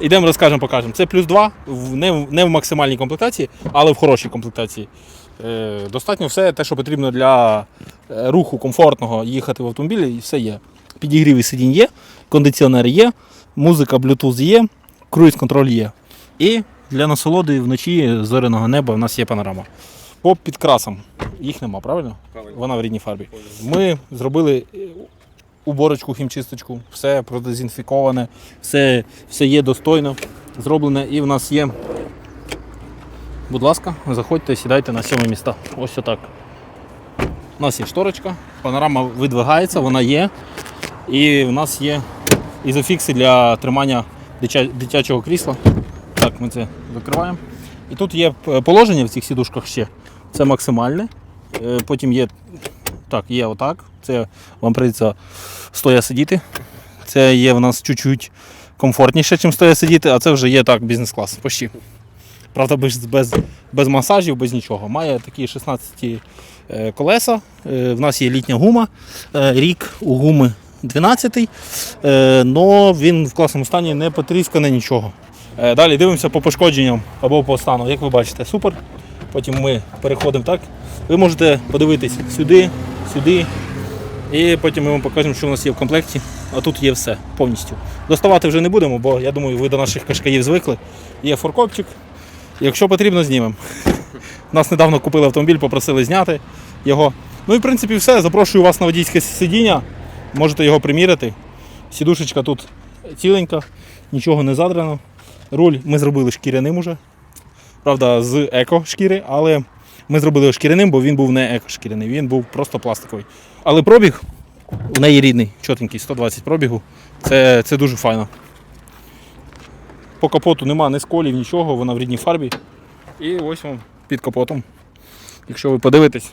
Ідемо, розкажемо, покажемо. Це плюс 2, не, в- не в максимальній комплектації, але в хорошій комплектації. Е, достатньо все те, що потрібно для е, руху комфортного їхати в автомобілі, і все є. Підігріві сидінь є, кондиціонер є, музика, Bluetooth є, круїз-контроль є. І для насолоди вночі зоряного неба в нас є панорама. По підкрасам їх нема, правильно? Правильно. Вона в рідній фарбі. Ми зробили е, уборочку, хімчисточку, все продезінфіковане, все, все є достойно зроблене. І в нас є. Будь ласка, заходьте, сідайте на сьоме міста. Ось отак. У нас є шторочка, панорама видвигається, вона є. І в нас є ізофікси для тримання дитячого крісла. Так, ми це викриваємо. І тут є е, положення в цих сідушках ще. Це максимальне. Е, Потім є так, є отак. Це вам прийдеться стоя сидіти. Це є в нас чуть-чуть комфортніше, ніж стоя сидіти, а це вже є так, бізнес-клас. Почти. Правда, без, без, без масажів, без нічого. Має такі 16 е, колеса. Е, В нас є літня гума. Е, Рік у гуми 12 але він в класному стані не потріскане нічого. Далі дивимося по пошкодженням або по стану. Як ви бачите, супер. Потім ми переходимо так. Ви можете подивитись сюди, сюди. І потім ми вам покажемо, що у нас є в комплекті. А тут є все повністю. Доставати вже не будемо, бо я думаю, ви до наших кашкаїв звикли. Є форкопчик. Якщо потрібно, знімемо. Нас недавно купили автомобіль, попросили зняти його. Ну і в принципі все. Запрошую вас на водійське сидіння. Можете його приміряти. Сідушечка тут ціленька, нічого не задрано. Руль ми зробили шкіряним уже. Правда, з еко шкіри, але ми зробили його шкіряним, бо він був не еко шкіряний, він був просто пластиковий. Але пробіг у неї рідний, чотенький, 120 пробігу. Це, це дуже файно. По капоту нема ні сколів, нічого, вона в рідній фарбі. І ось вам під капотом. Якщо ви подивитесь,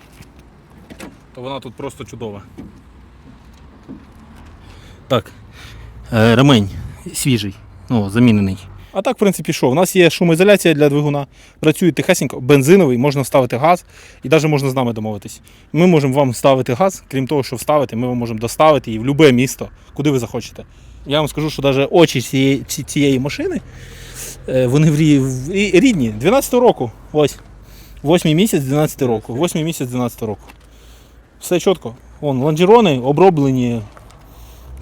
то вона тут просто чудова. Так. Е, ремень свіжий, ну, замінений. А так, в принципі, що? У нас є шумоізоляція для двигуна, працює тихесенько, бензиновий, можна вставити газ і навіть можна з нами домовитись. Ми можемо вам ставити газ, крім того, що вставити, ми вам можемо доставити її в будь-яке місто, куди ви захочете. Я вам скажу, що навіть очі цієї, цієї машини, е, вони в рідні. 12 року. Ось. 8 місяць 12 року. 8 місяць 12 року. Все чітко. Вон, лонжерони оброблені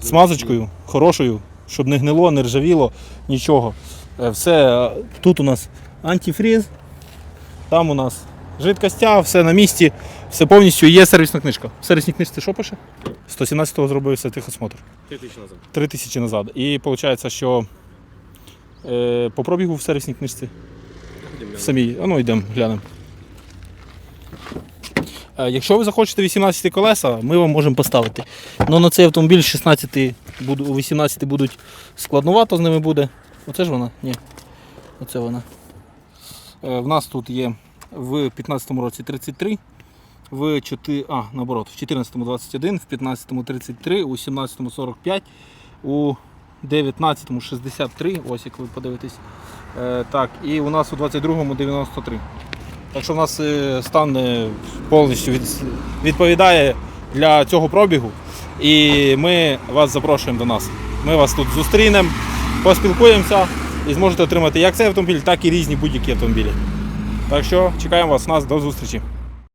смазочкою хорошою, щоб не гнило, не ржавіло, нічого. Е, Все е, тут у нас антифріз, там у нас жидкостя, все на місці, все повністю є сервісна книжка. В сервісній книжці що пише? 117-го зробився техосмотр. Три тисячі назад. 3 тисячі назад. І виходить, що е, по пробігу в сервісній книжці в самій. А ну йдемо, глянемо. Е, Якщо ви захочете 18 колеса, ми вам можемо поставити. Ну на цей автомобіль 16 буду- у 18 будуть складновато з ними буде. Оце ж вона? Ні. Оце вона. Е, В нас тут є в 15 році 33, в 4, а, наоборот, в 14 21, в 15 33, у 17 45, у 19 63, ось як ви подивитесь. Е, так, і у нас у 22-му 93. Так що в нас е, стан повністю відповідає для цього пробігу. І ми вас запрошуємо до нас. Ми вас тут зустрінемо, поспілкуємося і зможете отримати як цей автомобіль, так і різні будь-які автомобілі. Так що чекаємо вас нас до зустрічі.